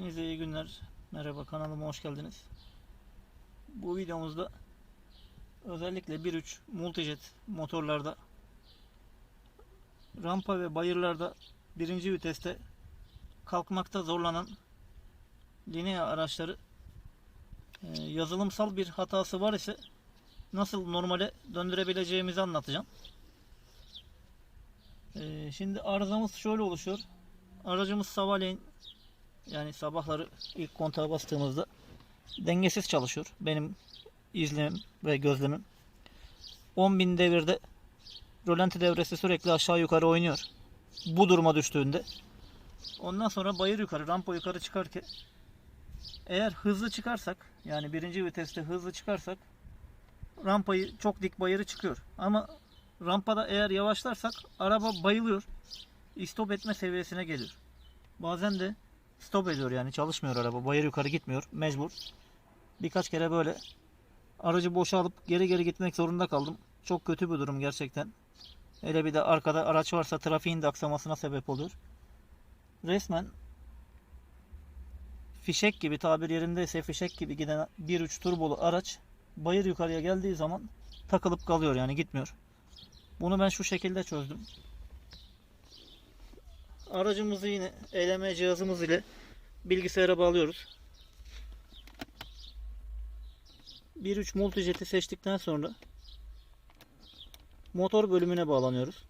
Hepinize iyi günler. Merhaba kanalıma hoş geldiniz. Bu videomuzda özellikle 1.3 multijet motorlarda rampa ve bayırlarda birinci viteste kalkmakta zorlanan linea araçları e, yazılımsal bir hatası var ise nasıl normale döndürebileceğimizi anlatacağım. E, Şimdi arızamız şöyle oluşuyor. Aracımız sabahleyin yani sabahları ilk kontağa bastığımızda dengesiz çalışıyor. Benim izlemim ve gözlemim. 10.000 devirde rolanti devresi sürekli aşağı yukarı oynuyor. Bu duruma düştüğünde ondan sonra bayır yukarı, rampa yukarı çıkarken eğer hızlı çıkarsak yani birinci viteste hızlı çıkarsak rampayı çok dik bayırı çıkıyor. Ama rampada eğer yavaşlarsak araba bayılıyor. İstop etme seviyesine geliyor. Bazen de stop ediyor yani çalışmıyor araba. Bayır yukarı gitmiyor. Mecbur. Birkaç kere böyle aracı boşa alıp geri geri gitmek zorunda kaldım. Çok kötü bir durum gerçekten. Hele bir de arkada araç varsa trafiğin de aksamasına sebep oluyor. Resmen fişek gibi tabir yerindeyse fişek gibi giden 1.3 turbolu araç bayır yukarıya geldiği zaman takılıp kalıyor yani gitmiyor. Bunu ben şu şekilde çözdüm. Aracımızı yine eleme cihazımız ile bilgisayara bağlıyoruz. 1.3 multijet'i seçtikten sonra motor bölümüne bağlanıyoruz.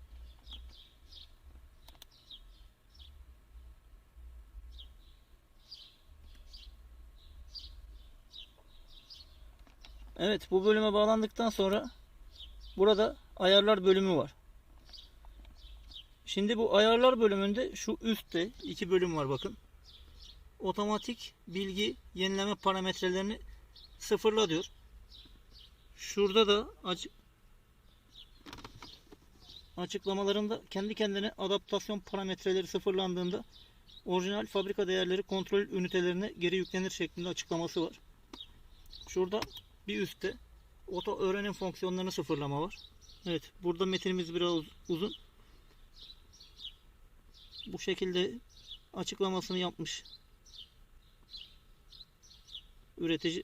Evet bu bölüme bağlandıktan sonra burada ayarlar bölümü var. Şimdi bu ayarlar bölümünde şu üstte iki bölüm var bakın. Otomatik bilgi yenileme parametrelerini sıfırla diyor. Şurada da aç açıklamalarında kendi kendine adaptasyon parametreleri sıfırlandığında orijinal fabrika değerleri kontrol ünitelerine geri yüklenir şeklinde açıklaması var. Şurada bir üstte oto öğrenim fonksiyonlarını sıfırlama var. Evet burada metinimiz biraz uzun bu şekilde açıklamasını yapmış üretici.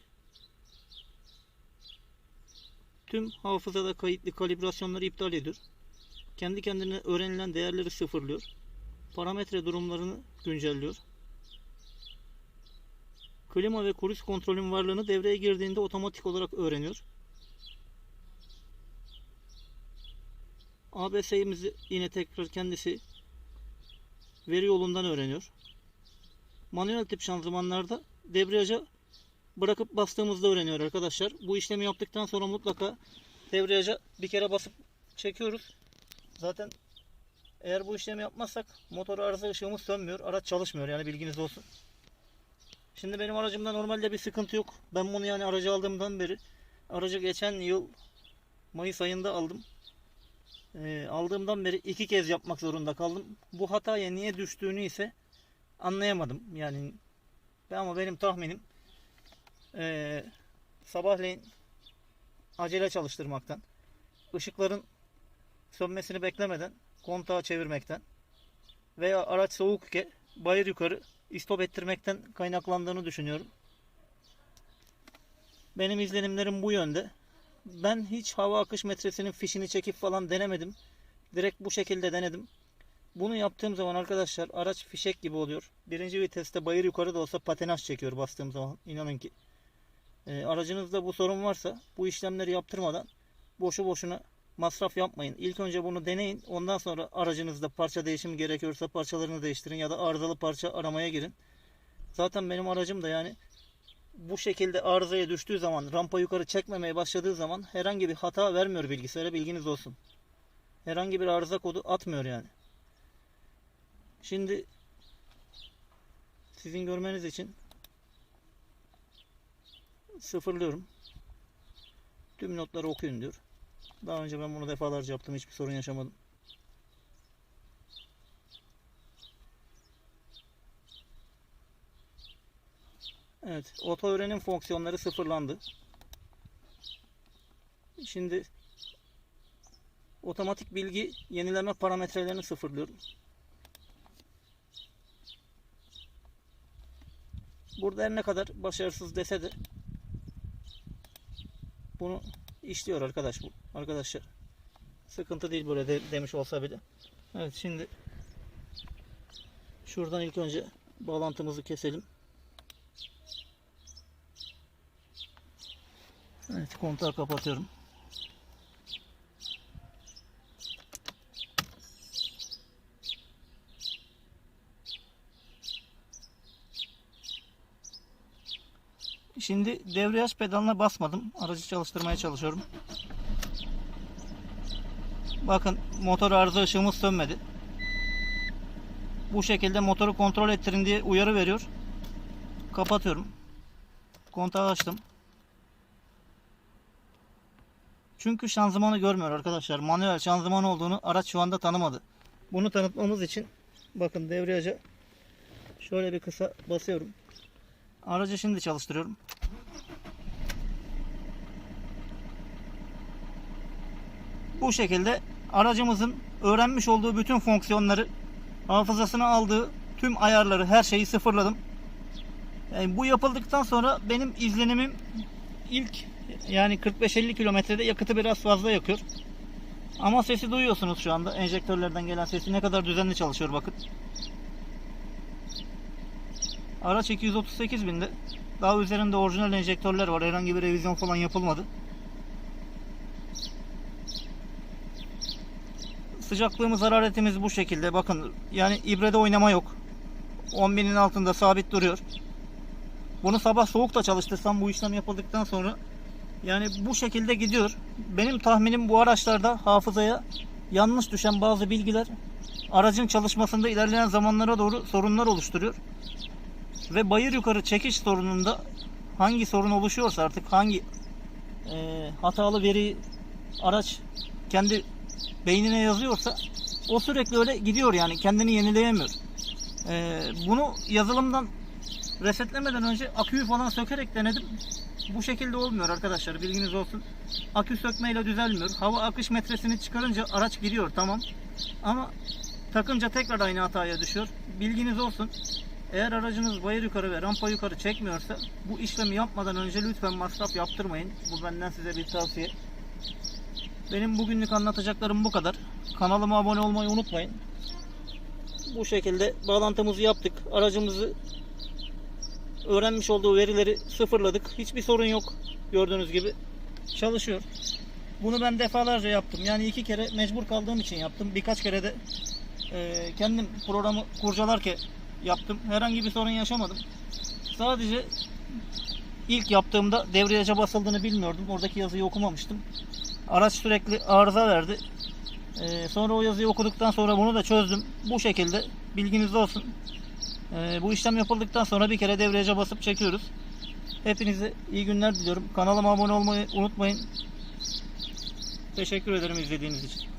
Tüm hafızada kayıtlı kalibrasyonları iptal ediyor. Kendi kendine öğrenilen değerleri sıfırlıyor. Parametre durumlarını güncelliyor. Klima ve kruz kontrolün varlığını devreye girdiğinde otomatik olarak öğreniyor. ABS'imizi yine tekrar kendisi veri yolundan öğreniyor. Manuel tip şanzımanlarda debriyaja bırakıp bastığımızda öğreniyor arkadaşlar. Bu işlemi yaptıktan sonra mutlaka debriyaja bir kere basıp çekiyoruz. Zaten eğer bu işlemi yapmazsak motor arıza ışığımız sönmüyor. Araç çalışmıyor yani bilginiz olsun. Şimdi benim aracımda normalde bir sıkıntı yok. Ben bunu yani aracı aldığımdan beri aracı geçen yıl Mayıs ayında aldım. Ee, aldığımdan beri iki kez yapmak zorunda kaldım. Bu hataya niye düştüğünü ise anlayamadım. Yani ama benim tahminim ee, sabahleyin acele çalıştırmaktan, ışıkların sönmesini beklemeden kontağı çevirmekten veya araç soğuk iken bayır yukarı istop ettirmekten kaynaklandığını düşünüyorum. Benim izlenimlerim bu yönde. Ben hiç hava akış metresinin fişini çekip falan denemedim. Direkt bu şekilde denedim. Bunu yaptığım zaman arkadaşlar araç fişek gibi oluyor. Birinci viteste bayır yukarı da olsa patinaj çekiyor bastığım zaman. İnanın ki. E, aracınızda bu sorun varsa bu işlemleri yaptırmadan boşu boşuna masraf yapmayın. İlk önce bunu deneyin. Ondan sonra aracınızda parça değişimi gerekiyorsa parçalarını değiştirin ya da arızalı parça aramaya girin. Zaten benim aracım da yani bu şekilde arızaya düştüğü zaman rampa yukarı çekmemeye başladığı zaman herhangi bir hata vermiyor bilgisayara bilginiz olsun. Herhangi bir arıza kodu atmıyor yani. Şimdi sizin görmeniz için sıfırlıyorum. Tüm notları okuyun diyor. Daha önce ben bunu defalarca yaptım. Hiçbir sorun yaşamadım. Evet. Oto öğrenim fonksiyonları sıfırlandı. Şimdi otomatik bilgi yenileme parametrelerini sıfırlıyorum. Burada her ne kadar başarısız dese de bunu işliyor arkadaş bu arkadaşlar. Sıkıntı değil böyle de- demiş olsa bile. Evet şimdi şuradan ilk önce bağlantımızı keselim. Evet kontağı kapatıyorum. Şimdi debriyaj pedalına basmadım. Aracı çalıştırmaya çalışıyorum. Bakın motor arıza ışığımız sönmedi. Bu şekilde motoru kontrol ettirin diye uyarı veriyor. Kapatıyorum. Kontağı açtım. Çünkü şanzımanı görmüyor arkadaşlar. Manuel şanzıman olduğunu araç şu anda tanımadı. Bunu tanıtmamız için bakın debriyaja şöyle bir kısa basıyorum. Aracı şimdi çalıştırıyorum. Bu şekilde aracımızın öğrenmiş olduğu bütün fonksiyonları hafızasına aldığı tüm ayarları her şeyi sıfırladım. Yani bu yapıldıktan sonra benim izlenimim ilk yani 45-50 kilometrede yakıtı biraz fazla yakıyor. Ama sesi duyuyorsunuz şu anda. Enjektörlerden gelen sesi ne kadar düzenli çalışıyor bakın. Araç 238 binde. Daha üzerinde orijinal enjektörler var. Herhangi bir revizyon falan yapılmadı. Sıcaklığımız, hararetimiz bu şekilde. Bakın yani ibrede oynama yok. 10.000'in altında sabit duruyor. Bunu sabah soğukta çalıştırsam bu işlem yapıldıktan sonra yani bu şekilde gidiyor. Benim tahminim bu araçlarda hafızaya yanlış düşen bazı bilgiler aracın çalışmasında ilerleyen zamanlara doğru sorunlar oluşturuyor. Ve bayır yukarı çekiş sorununda hangi sorun oluşuyorsa artık hangi e, hatalı veri araç kendi beynine yazıyorsa o sürekli öyle gidiyor yani kendini yenileyemiyor. E, bunu yazılımdan resetlemeden önce aküyü falan sökerek denedim. Bu şekilde olmuyor arkadaşlar bilginiz olsun. Akü sökmeyle düzelmiyor. Hava akış metresini çıkarınca araç gidiyor tamam. Ama takınca tekrar aynı hataya düşüyor. Bilginiz olsun. Eğer aracınız bayır yukarı ve rampa yukarı çekmiyorsa bu işlemi yapmadan önce lütfen masraf yaptırmayın. Bu benden size bir tavsiye. Benim bugünlük anlatacaklarım bu kadar. Kanalıma abone olmayı unutmayın. Bu şekilde bağlantımızı yaptık. Aracımızı öğrenmiş olduğu verileri sıfırladık. Hiçbir sorun yok. Gördüğünüz gibi çalışıyor. Bunu ben defalarca yaptım. Yani iki kere mecbur kaldığım için yaptım. Birkaç kere de e, kendim programı kurcalarken yaptım. Herhangi bir sorun yaşamadım. Sadece ilk yaptığımda debriyaja basıldığını bilmiyordum. Oradaki yazıyı okumamıştım. Araç sürekli arıza verdi. Ee, sonra o yazıyı okuduktan sonra bunu da çözdüm. Bu şekilde bilginiz olsun. Ee, bu işlem yapıldıktan sonra bir kere debriyaja basıp çekiyoruz. Hepinize iyi günler diliyorum. Kanalıma abone olmayı unutmayın. Teşekkür ederim izlediğiniz için.